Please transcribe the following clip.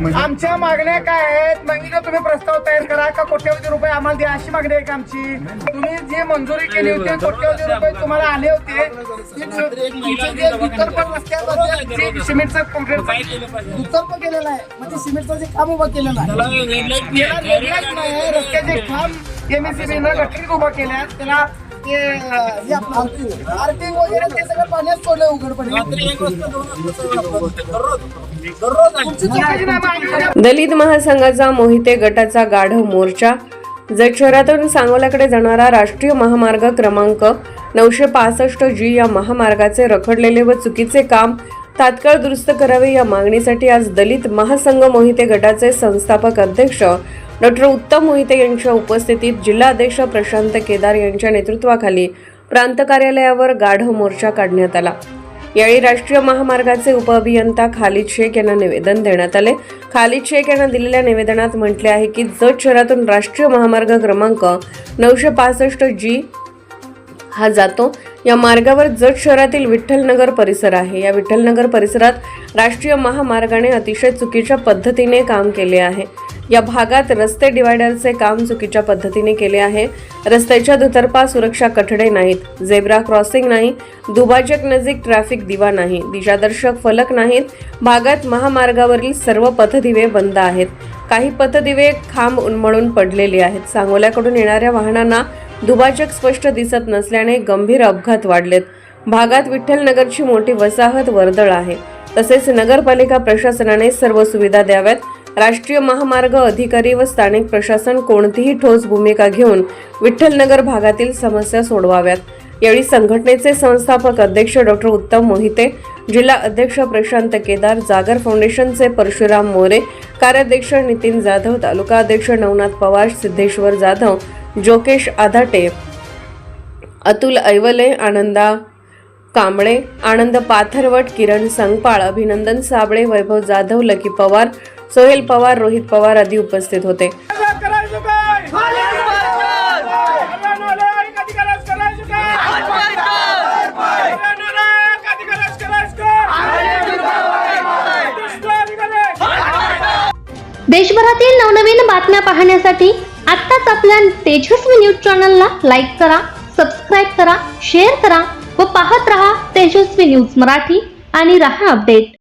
म्हणजे- आमच्या मागण्या काय आहेत? मागितलं तुम्ही प्रस्ताव तयार करा का कोट्यवधी रुपये आम्हाला द्या? अशी मागणी आहे का आमची? तुम्ही जे मंजुरी केली होती कोट्यवधी रुपये तुम्हाला आले होते ते सिमेंटचं कॉन्क्रीट विकल्प केलेला आहे म्हणजे सिमेंटचं जे काम उभं केलेलं आहे. नाही रस्त्याचे काम एमएससीबीनं गटरीत उभं केल्या त्याला ते आर्थिंग वगैरे ते सगळं पाण्यात सोडलं. दलित महासंघाचा मोहिते गटाचा गाढव मोर्चा जत शहरातून सांगोल्याकडे जाणारा राष्ट्रीय महामार्ग क्रमांक नऊशे पासष्ट जी या महामार्गाचे रखडलेले व चुकीचे काम तात्काळ दुरुस्त करावे या मागणीसाठी आज दलित महासंघ मोहिते गटाचे संस्थापक अध्यक्ष डॉक्टर उत्तम मोहिते यांच्या उपस्थितीत जिल्हाध्यक्ष प्रशांत केदार यांच्या नेतृत्वाखाली प्रांत कार्यालयावर गाढ मोर्चा काढण्यात आला. यावेळी राष्ट्रीय महामार्गाचे उपअभियंता खालिद शेख यांना निवेदन देण्यात आले. खालिद शेख यांना दिलेल्या निवेदनात म्हटले आहे की जत शहरातून राष्ट्रीय महामार्ग क्रमांक नऊशे पासष्ट जी हा जातो. या मार्गावर जत शहरातील विठ्ठलनगर परिसर आहे. या विठ्ठलनगर परिसरात राष्ट्रीय महामार्गाने अतिशय चुकीच्या पद्धतीने काम केले आहे. या भागात रस्ते डिवायडरचे काम चुकीच्या पद्धतीने केले आहे. रस्त्याच्या दुतर्फा सुरक्षा कठडे नाहीत. झेब्रा क्रॉसिंग नाही. दुबाजक नजीक ट्रॅफिक दिवा नाही. दिशादर्शक फलक नाहीत. भागात महामार्गावरील सर्व पथदिवे बंद आहेत. काही पथदिवे खांब उन्मळून पडलेले आहेत. सांगोल्याकडून येणाऱ्या वाहनांना दुभाजक स्पष्ट दिसत नसल्याने गंभीर अपघात वाढलेत. भागात विठ्ठलनगरची मोठी वसाहत वर्दळ आहे. तसेच नगरपालिका प्रशासनाने सर्व सुविधा द्याव्यात. राष्ट्रीय महामार्ग अधिकारी व स्थानिक प्रशासन कोणतीही ठोस भूमिका घेऊन विठ्ठलनगर भागातील समस्या सोडवाव्यात. यावेळी संघटनेचे संस्थापक अध्यक्ष डॉक्टर उत्तम मोहिते जिल्हा अध्यक्ष प्रशांत केदार जागर फाउंडेशनचे परशुराम मोरे कार्याध्यक्ष नितीन जाधव तालुका अध्यक्ष नवनाथ पवार सिद्धेश्वर जाधव जोकेश आधाटे अतुल ऐवले आनंदा कांबळे आनंद पाथरवट किरण संगपाळ अभिनंदन साबळे वैभव जाधव लकी पवार सोहेल पवार रोहित पवार आदी उपस्थित होते. देशभरातील नवनवीन बातम्या पाहण्यासाठी आत्ताच आपल्या तेजस्वी न्यूज चॅनलला लाईक करा सबस्क्राईब करा शेअर करा व पाहत रहा तेजस्वी न्यूज मराठी आणि रहा अपडेट.